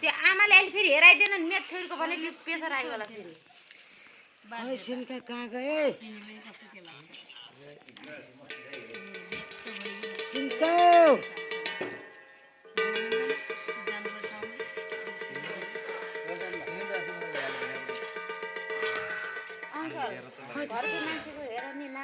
त्यो आमाले अहिले फेरि हेराइदिएन नि मेरो छोरीको भने प्रेसर आयो होला फेरि। कहाँ गए? सिन्का। घरको मान्छेको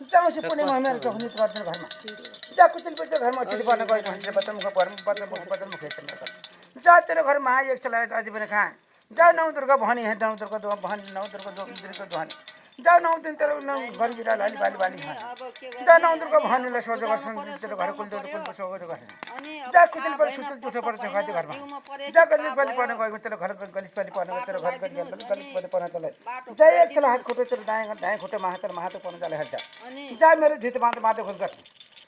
जाउँसी पुण्य महिमाहरू चौखनित गर्छन् घरमा। जा कुचल पिचल घरमा पर्न गएको हुन्छ बच्चा मुख पर बच्चा मुख बच्चा मुख हेर्छन् जा तेरो घर महा एक चलाए अझै पनि कहाँ जा नौ दुर्गा भवानी है नौ दुर्गा भवानी नौ दुर्गा दुर्गा दुहानी जानाउँदैन तर घर बिराल अलि बाली बाली जानाउँदोको भनेलाई सोझो गर्छन् त्यसले घर कुल्दो कुल्दो सोझो गर्छन्। जा कुचेल पनि सुत्त दुसो पर्छ घरमा। जा गलिस पाली पर्न गएको त्यसले घर गलिस पाली पर्न गएको तर घर गलिस गलिस पाली पर्न त्यसलाई जा एकछिन हात खुट्टो दायाँ दायाँ खुट्टो तर पर्न जा मेरो धित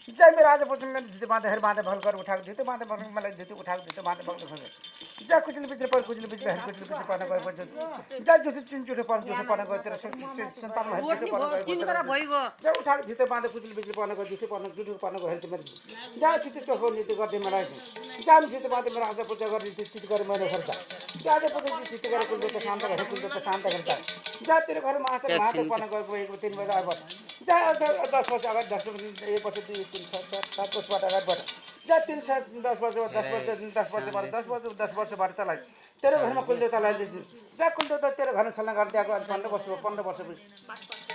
जा मेरो आज पछि मैले धित बाँधेर भल गरेर उठाएको मलाई धितो उठाएको धितो भल गर्छ। जा कुचल पिचल पर कुचल पिचल हेर कुचल पिचल पर्न गएपछि जा जुठो चुन जुठो पर्न जुठो पर्न गयो तेरो सन्तानमा हेर जुठो पर्न गएको जा उठाएको धितो बाँधो कुचल पिचल पर्न गयो जुठो पर्न जुठो पर्न गयो हेर्छ मेरो जा छिटो चोखो नीति गर्दै मलाई जा छिटो बाँधो मेरो आज पूजा गर्ने चित गरेर मैले खर्च जा आज पूजा चित गरेर कुल त शान्त कुल त शान्त खर्च जा तेरो घरमा मात्र मात्र पर्न गएको गएको तिन बजी अगाडि जा दस वर्ष अगाडि दस वर्ष एक वर्ष दुई तिन चार सात वर्षबाट अगाडिबाट যা তিন সাত দশ বছর দশ বছর দশ বছর বারো দশ বছর দশ বছর বারো তালাক তেরো ঘন কুল তালাক যা কুল তেরো ঘন সালাগার দিয়ে পনেরো বছর পনেরো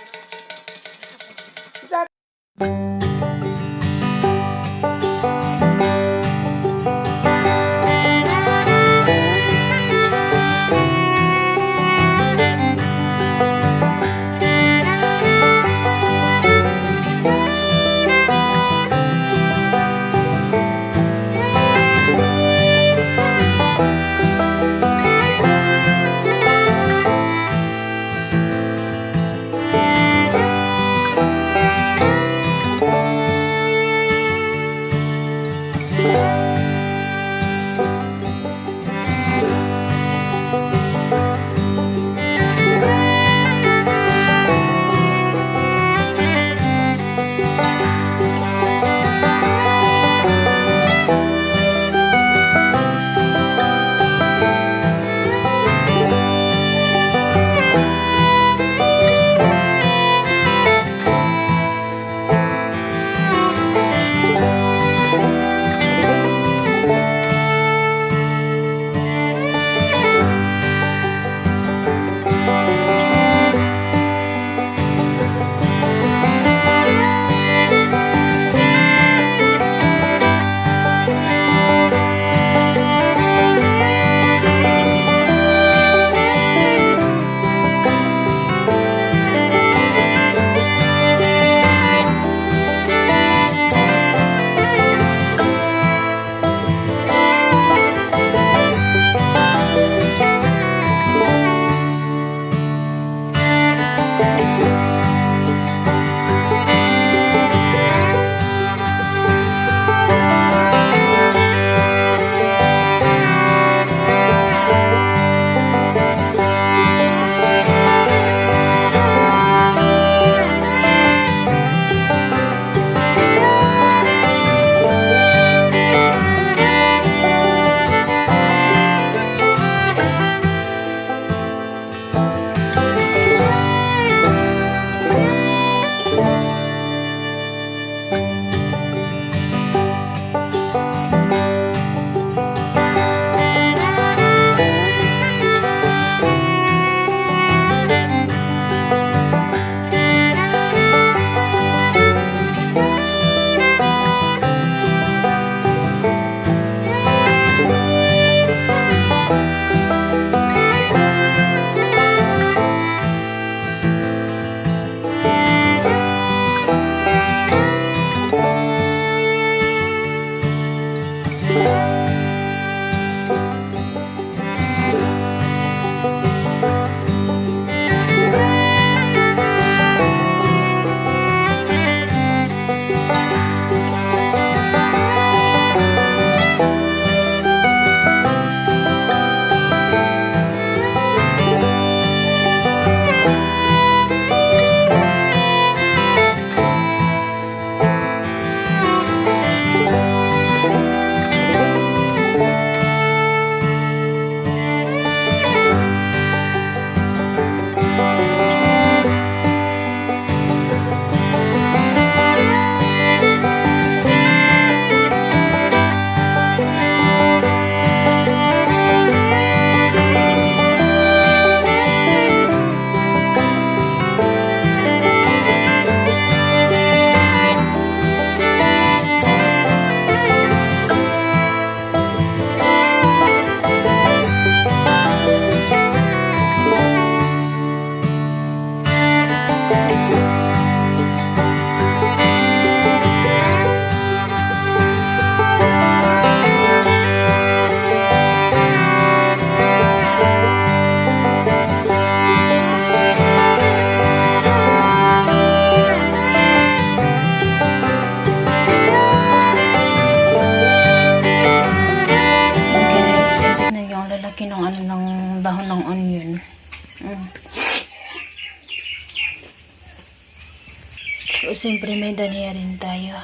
siyempre may daniya rin tayo.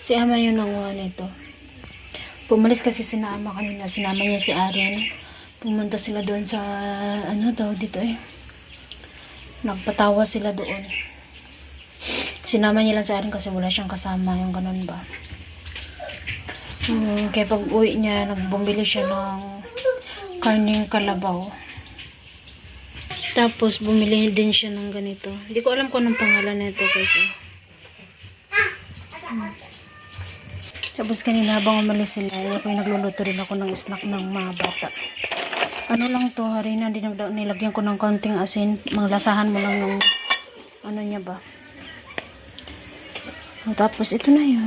Si Ama yung nanguha nito. Pumalis kasi si Ama kanina. Sinama niya si Aren. Pumunta sila doon sa, ano daw dito eh. Nagpatawa sila doon. Sinama niya lang si Aren kasi wala siyang kasama. Yung ganun ba. Hmm, kaya pag uwi niya, nagbumili siya ng karning kalabaw. Tapos, bumili din siya ng ganito. Hindi ko alam kung anong pangalan nito kasi. Hmm. Tapos kanina habang umalis sila, ako yung nagluluto rin ako ng snack ng mga bata. Ano lang to, harina, dinagdag, nilagyan ko ng konting asin. Manglasahan mo lang yung, ano niya ba. O, tapos ito na yun.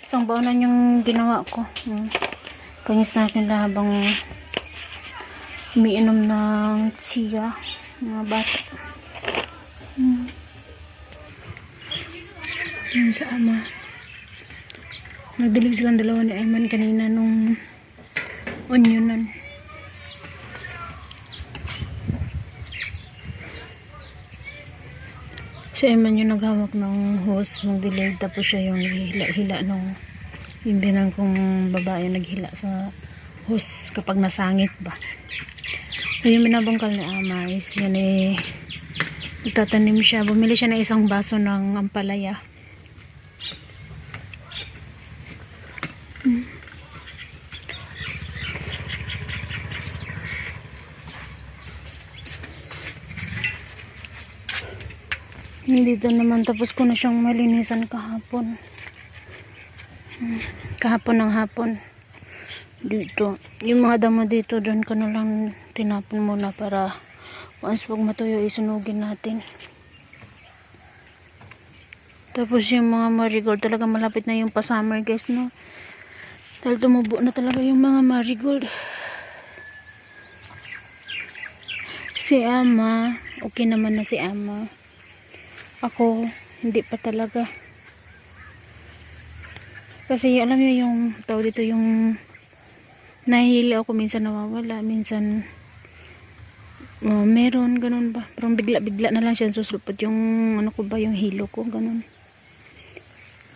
Isang baonan yung ginawa ko. Hmm. Pangis natin lang habang umiinom ng tsiya mga bata. Hmm. Yun sa ama. Nagdilig silang dalawa ni Ayman kanina nung onyonan. Si Ayman yung naghawak ng hose ng dilig tapos siya yung hila-hila nung yung binang kong babae naghila sa hose kapag nasangit ba. Yung binabangkal ni Ama is yan eh itatanim siya. Bumili siya ng isang baso ng ampalaya. Hmm. Dito naman tapos ko na siyang malinisan kahapon. Hmm, Kahapon ng hapon. Dito. Yung mga damo dito, doon ko na lang tinapon muna para once pag matuyo isunugin natin. Tapos yung mga marigold talaga malapit na yung pa-summer guys no. Dahil tumubo na talaga yung mga marigold. Si Ama, okay naman na si Ama. Ako, hindi pa talaga. Kasi alam niyo yung tao dito yung nahihila ako minsan nawawala, minsan oh, meron, ganun ba. Parang bigla-bigla na lang siya susulpot yung ano ko ba, yung hilo ko, ganun.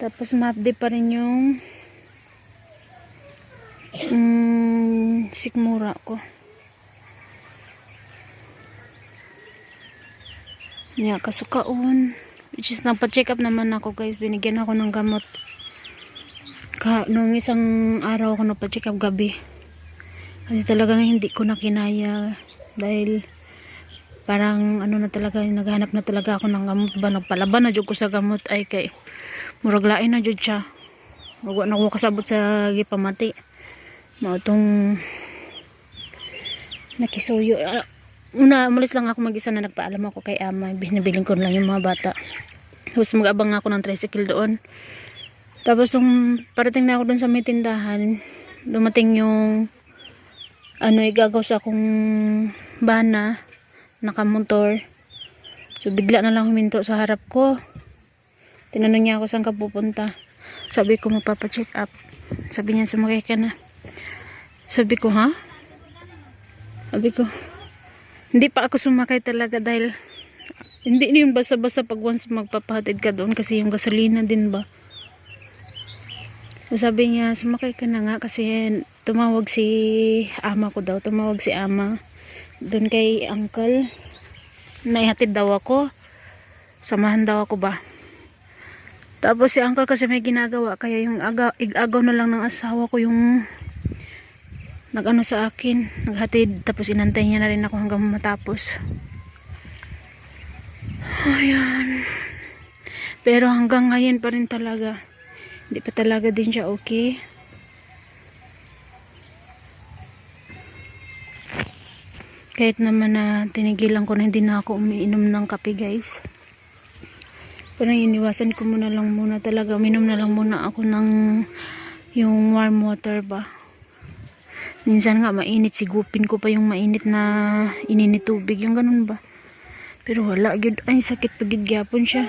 Tapos ma-update pa rin yung mm, sikmura ko. Nya, kasukaon. Which is, nagpa-check up naman ako guys. Binigyan ako ng gamot. Ka, nung isang araw ako nagpa-check up gabi. Kasi talagang hindi ko na kinaya. Dahil parang ano na talaga, naghanap na talaga ako ng gamot ba. Nagpalaban na jud ko sa gamot. Ay kay, murag lain na jud siya. Wag na ko kasabot sa gipamati. Mautong nakisuyo. Ah, una, umalis lang ako mag-isa na nagpaalam ako kay ama. Binibiling ko lang yung mga bata. Tapos mag-abang ako ng tricycle doon. Tapos nung parating na ako doon sa may tindahan, dumating yung ano igagaw sa akong bana, nakamotor. So bigla na lang huminto sa harap ko. Tinanong niya ako saan ka pupunta. Sabi ko magpapacheck up. Sabi niya sumakay ka na. Sabi ko ha? Sabi ko, hindi pa ako sumakay talaga dahil hindi yun basta-basta pag once magpapahatid ka doon kasi yung gasolina din ba. Sabi niya, sumakay ka na nga kasi tumawag si ama ko daw. Tumawag si ama doon kay uncle. Naihatid daw ako. Samahan daw ako ba. Tapos si uncle kasi may ginagawa kaya yung aga, igagaw na lang ng asawa ko yung nag-ano sa akin, naghatid tapos inantay niya na rin ako hanggang matapos. Ayan. Pero hanggang ngayon pa rin talaga. Hindi pa talaga din siya okay. Kahit naman na tinigilan ko na hindi na ako umiinom ng kape guys. Parang iniwasan ko muna lang muna talaga. Uminom na lang muna ako ng yung warm water ba. Minsan nga mainit, sigupin ko pa yung mainit na ininit tubig, yung ganun ba. Pero wala, gyud ay sakit pagid gyapon siya.